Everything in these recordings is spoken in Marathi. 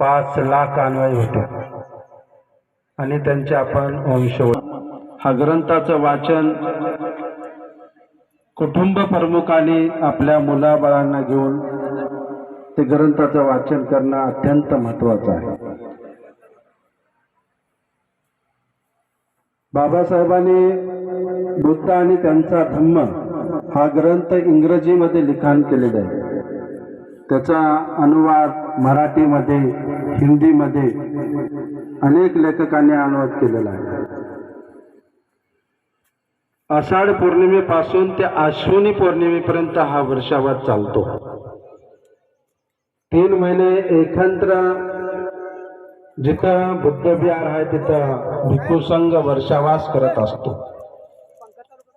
पाच लाख अन्वय होते. आणि त्यांचे आपण वंश हा ग्रंथाचं वाचन कुटुंब प्रमुखाने आपल्या मुलाबाळांना घेऊन ते ग्रंथाचं वाचन करणं अत्यंत महत्वाचं आहे. बाबासाहेबांनी बुद्ध आणि त्यांचा धम्म हा ग्रंथ इंग्रजीमध्ये लिखाण केलेला आहे. त्याचा अनुवाद मराठीमध्ये हिंदीमध्ये अनेक लेखकांनी अनुवाद केलेला आहे. आषाढ पौर्णिमेपासून ते आश्विनी पौर्णिमेपर्यंत हा वर्षावाद चालतो. तीन महिने एकत्र जिथं बुद्ध विहार आहे तिथं भिक्खू संघ वर्षावास करत असतो.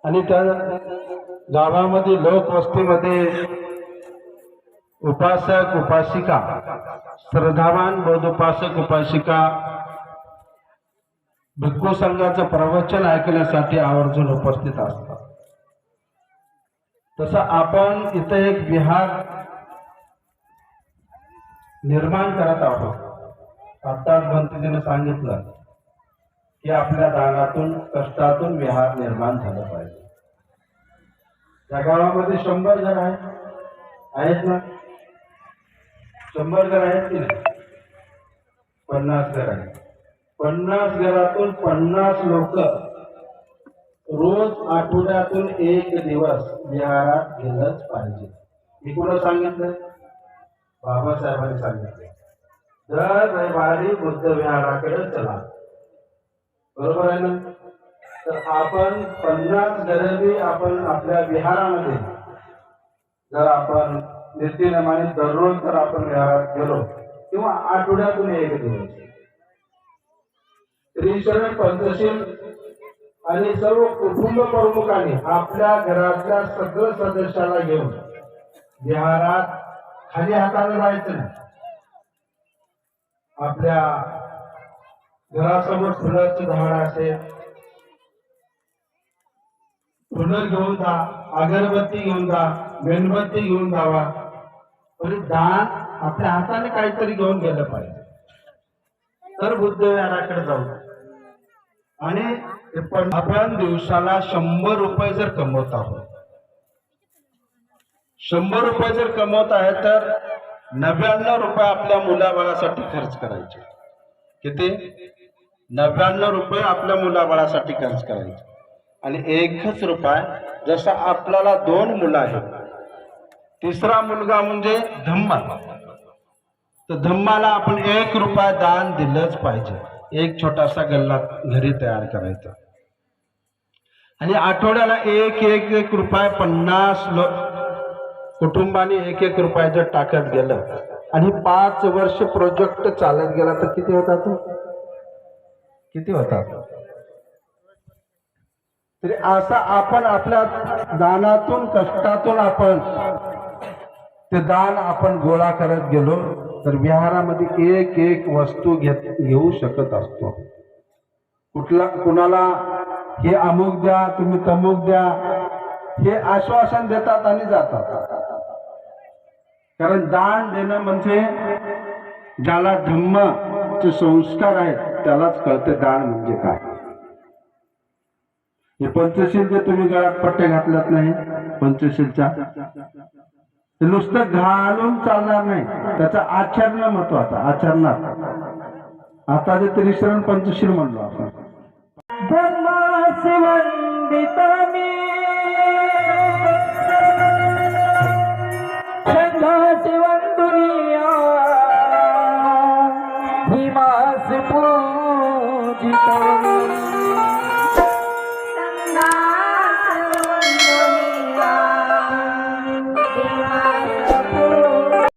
आणि त्या गावामध्ये लोकवस्तीमध्ये उपासक उपासिका। श्रद्धावान बौद्ध उपासक उपासिका। भिक्खू संघाचं प्रवचन ऐकण्यासाठी आवर्जून उपस्थित असतात. तसं आपण इथं एक विहार निर्माण करत आहोत. आत्ताच भंतीजीने सांगितलं की आपल्या दानातून कष्टातून विहार निर्माण झालं पाहिजे. त्या गावामध्ये शंभर घर आहेत. आहेत ना? शंभर घर आहेत की नाही? पन्नास घर आहेत. पन्नास घरातून पन्नास लोक रोज आठवड्यातून एक दिवस विहारात गेलंच पाहिजे. मी कुठं सांगितलं बाबासाहेबांनी सांगितलं दर रविवारी बुद्ध विहाराकडे चला. बरोबर आहे ना? तर आपण पन्नास गरिबी आपण आपल्या विहारामध्ये. जर आपण नित्यनियमाने दररोज जर आपण विहारात गेलो किंवा आठवड्यातून एक दिवस. श्रीशरण पंचशील आणि सर्व कुटुंब प्रमुखांनी आपल्या घरातल्या सगळं सदस्याला घेऊन विहारात खाली हाताने जायचं नाही. आपल्या घरासमोर फुलाचं झाड असेल फुलं घेऊन जा अगरबत्ती घेऊन जा मेणबत्ती घेऊन जावा. तरी दान आपल्या हाताने काहीतरी घेऊन गेलं पाहिजे. तर बुद्धविहाराकडे जाऊ. आणि आपण दिवसाला शंभर रुपये जर कमवत आहोत. शंभर रुपये जर कमवत आहे तर नव्याण्णव रुपये आपल्या मुलाबाळासाठी खर्च करायचे. किती? नव्याण्णव रुपये आपल्या मुलाबाळासाठी खर्च करायचे. आणि एकच रुपये जसं आपल्याला दोन मुलं आहेत तिसरा मुलगा म्हणजे धम्मा तर धम्माला आपण एक रुपया दान दिलंच पाहिजे. एक छोटासा गल्ला घरी तयार करायचा. आणि आठवड्याला एक एक एक रुपये पन्नास लो कुटुंबाने एक एक रुपया जर टाकत गेलं. आणि पाच वर्ष प्रोजेक्ट चालत गेला तर किती होता तो? किती होता? तरी असा आपण आपल्या दानातून कष्टातून आपण ते दान आपण गोळा करत गेलो तर विहारामध्ये एक एक वस्तू घेत घेऊ शकत असतो. कुठला कुणाला हे अमुक द्या तुम्ही तमुक द्या हे आश्वासन देतात आणि जातात. कारण दान देणं म्हणजे ज्याला धम्मचे संस्कार आहेत त्यालाच कळते दान म्हणजे काय. हे पंचशील जे तुम्ही गळ्यात पट्टे घातल्यात नाही पंचशीलच्या? नुसतं घालून चालणार नाही. त्याचं आचरण महत्वाचं आचरणात आता जे तरी पंचशील म्हणलो आपण.